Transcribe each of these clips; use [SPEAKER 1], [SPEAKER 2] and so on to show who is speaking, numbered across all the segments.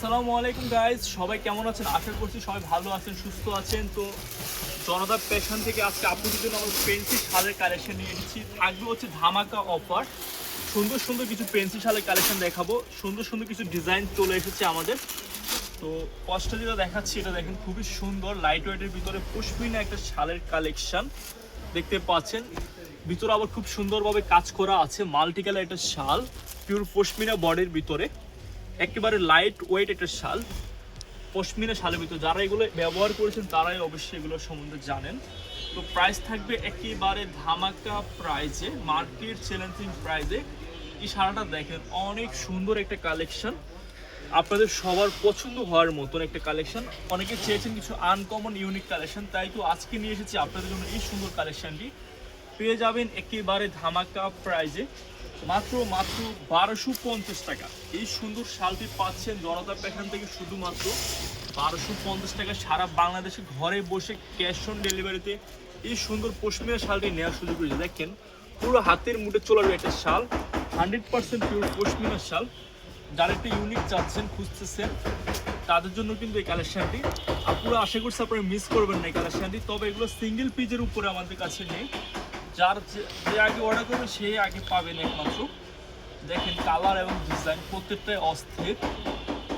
[SPEAKER 1] আসসালামু আলাইকুম গাইজ সবাই কেমন আছেন? আশা করছি সবাই ভালো আছেন, সুস্থ আছেন। তো জনতা পেশন থেকে আজকে আপনাদের জন্য আমরা পেন্সিল শালের কালেকশন নিয়ে এসেছি। থাকবে হচ্ছে ধামাকা অফার সুন্দর সুন্দর কিছু পেন্সিল শালের কালেকশন দেখাবো। সুন্দর সুন্দর কিছু ডিজাইন চলে এসেছে আমাদের। তো ফার্স্টে যেটা দেখাচ্ছি, এটা দেখেন, খুবই সুন্দর লাইট ওয়েটের ভিতরে পুষ্পিনা একটা শালের কালেকশন দেখতে পাচ্ছেন। ভিতরে আবার খুব সুন্দরভাবে কাজ করা আছে মাল্টি কালার একটা শাল পিওর পশমিনা বডির ভিতরে। একেবারে লাইট ওয়েট একটা শাল। পশমিনা শালের ভিতরে। যারা এগুলো ব্যবহার করেছেন, তারাই অবশ্যই এগুলো সম্বন্ধে জানেন। তো প্রাইস থাকবে একেবারে ধামাকা প্রাইজে মার্কেট চ্যালেঞ্জিং প্রাইজে এই শাড়াটা দেখেন, অনেক সুন্দর একটা কালেকশন আপনাদের সবার পছন্দ হওয়ার মতন একটা কালেকশন অনেকে চেয়েছেন কিছু আনকমন ইউনিক কালেকশন তাই তো আজকে নিয়ে এসেছি আপনাদের জন্য এই সুন্দর কালেকশনটি পেয়ে যাবেন একেবারে ধামাকা প্রাইজে মাত্র মাত্র বারোশো পঞ্চাশ টাকা। এই সুন্দর শালটি পাচ্ছেন জনতা প্যাশন থেকে শুধুমাত্র বারোশো পঞ্চাশ টাকা। সারা বাংলাদেশে ঘরে বসে ক্যাশ অন ডেলিভারিতে এই সুন্দর পশ্চিমের শালটি নেওয়ার সুযোগ রয়েছে। দেখেন, পুরো হাতের মুঠে চলে একটা শাল, হান্ড্রেড পার্সেন্ট পিওর পশ্চিমের শাল। যারা একটা ইউনিক চাচ্ছেন, খুঁজতেছেন, তাদের জন্য কিন্তু এই কালেকশনটি আপুরা আশা করছি আপনারা মিস করবেন না এই কালেকশনটি তবে এগুলো সিঙ্গেল পিজের উপরে আমাদের কাছে নেই। যার যে আগে অর্ডার করবে, সে আগে পাবেন একমাত্র দেখেন কালার এবং ডিজাইন প্রত্যেকটাই অস্থির।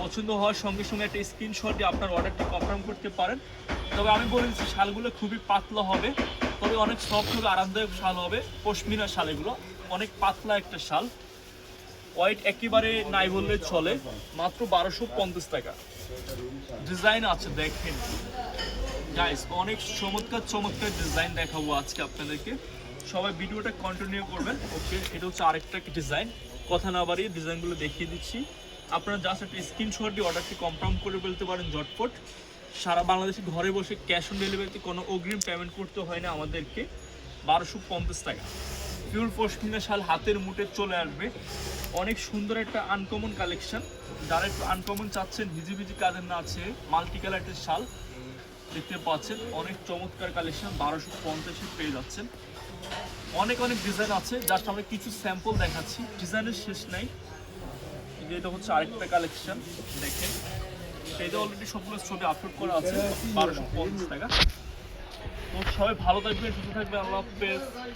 [SPEAKER 1] পছন্দ হওয়ার সঙ্গে সঙ্গে একটা স্ক্রিনশট দিয়ে আপনার অর্ডারটি কনফার্ম করতে পারেন। তবে আমি বলে দিচ্ছি, শালগুলো খুবই পাতলা হবে। তবে অনেক সফট হবে, আরামদায়ক শাল হবে, পশমিনা শাল এগুলো। অনেক পাতলা একটা শাল। ওয়াইট একেবারে নাই বললে চলে, মাত্র বারোশো পঞ্চাশ টাকা। ডিজাইন আছে, দেখেন। গাইস অনেক চমৎকার চমৎকার ডিজাইন দেখাবো আজকে আপনাদেরকে। সবাই ভিডিওটা কন্টিনিউ করবেন ওকে এটা হচ্ছে আরেকটা ডিজাইন কথা না বাড়িয়ে ডিজাইনগুলো দেখিয়ে দিচ্ছি। আপনারা জাস্ট একটা স্ক্রিনশট দিয়ে অর্ডারটি কনফার্ম করে ফেলতে পারেন ঝটপট। সারা বাংলাদেশে ঘরে বসে ক্যাশ অন ডেলিভারিতে কোনো অগ্রিম পেমেন্ট করতে হয় না আমাদেরকে। বারোশো পঞ্চাশ টাকা। পিওর পশমিনা শাল হাতের মুঠে চলে আসবে। অনেক সুন্দর একটা আনকমন কালেকশন যারা একটু আনকমন চাচ্ছেন ভিজি ভিজি কাজের না আছে মাল্টি কালারের শাল দেখতে পাচ্ছেন। অনেক চমৎকার কালেকশন বারোশো পঞ্চাশে পেয়ে যাচ্ছেন। অনেক অনেক ডিজাইন আছে জাস্ট আমরা কিছু স্যাম্পল দেখাচ্ছি। ডিজাইনের শেষ নাই। এটা হচ্ছে আরেকটা কালেকশন দেখেন। সেটা অলরেডি সবগুলো ছবি আপলোড করা আছে, বারোশো পঞ্চাশ টাকা। তো সবাই ভালো থাকবে সুস্থ থাকবে আল্লাহ হাফেজ।